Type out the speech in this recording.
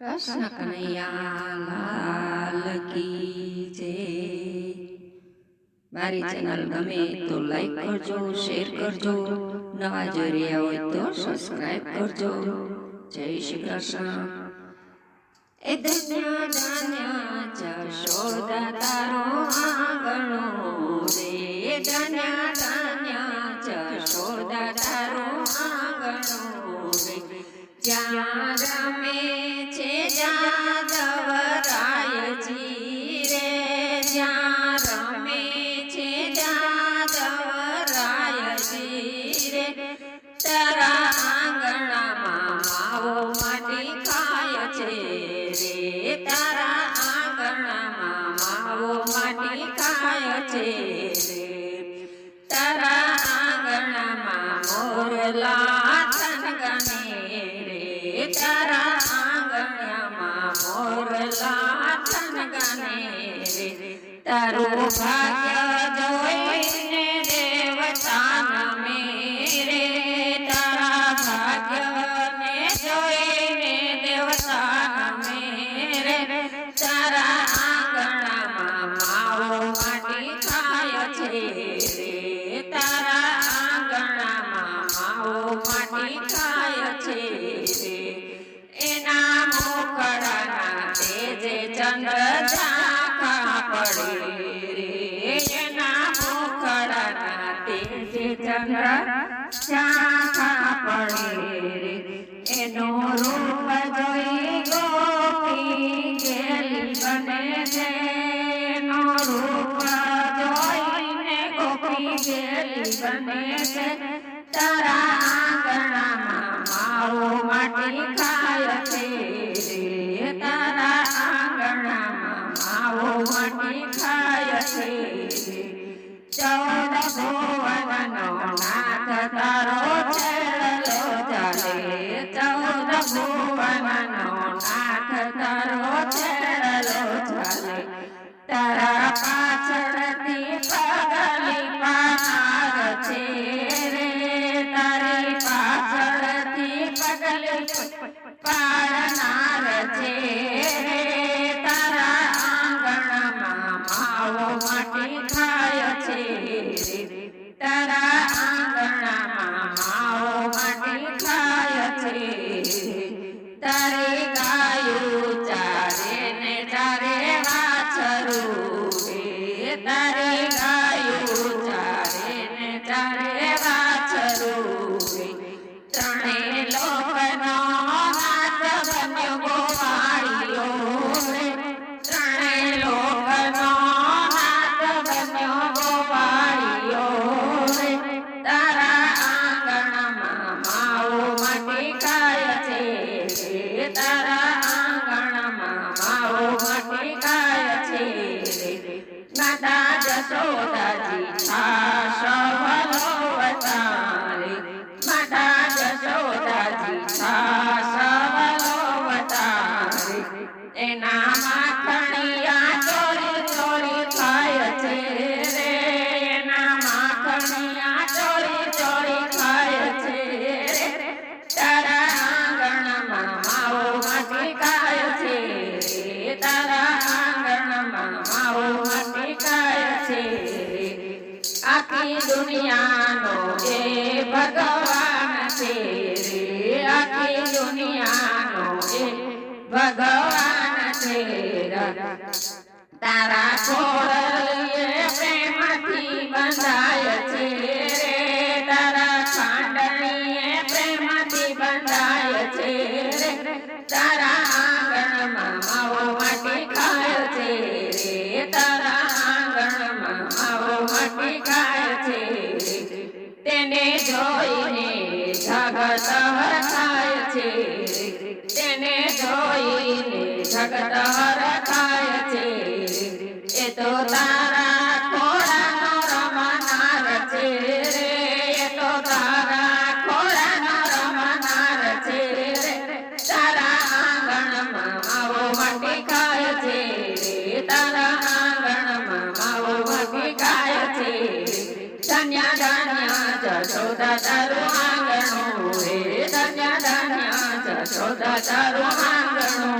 કૃષ્ણ કનૈયા લાલ કી જય મારી ચેનલ ગમે તો લાઈક કરજો શેર કરજો નવા જોઈ રહ્યા હોય તો સબસ્ક્રાઇબ કરજો જય શ્રી કૃષ્ણ એ ધન્ય ધન્ય જશોદા તારો આંગણો રે ધન્ય ધન્ય જશોદા તારો આંગણો રે જ્યાં રમે છે જાદવરાયજી રે જ્યાં રમે છે જાદવરાયજી રે તારા આંગણામાં માવો માટી ખાય છે રે તારા આંગણામાં માવો માટી ખાય છે તારા આંગણામાં મોરલા થનગને રે તારા ತರೋ ಭಾಗ್ಯ ಜಯ તારા આંગણામાં માવો માટી Amen. આખી દુનિયાનો એ ભગવાન છે રે આખી દુનિયાનો એ ભગવાન છે તારા કોળીએ જગત હરખાય છે એ તો તારા ખોળાનો રમનાર છે રે એ તો તારા ખોળાનો રમનાર છે રે તારા આંગણમાં માવો માટી ખાય છે તારા આંગણમાં માવો માટી ખાય ધન્ય ધન્ય જશોદા તારું આંગણું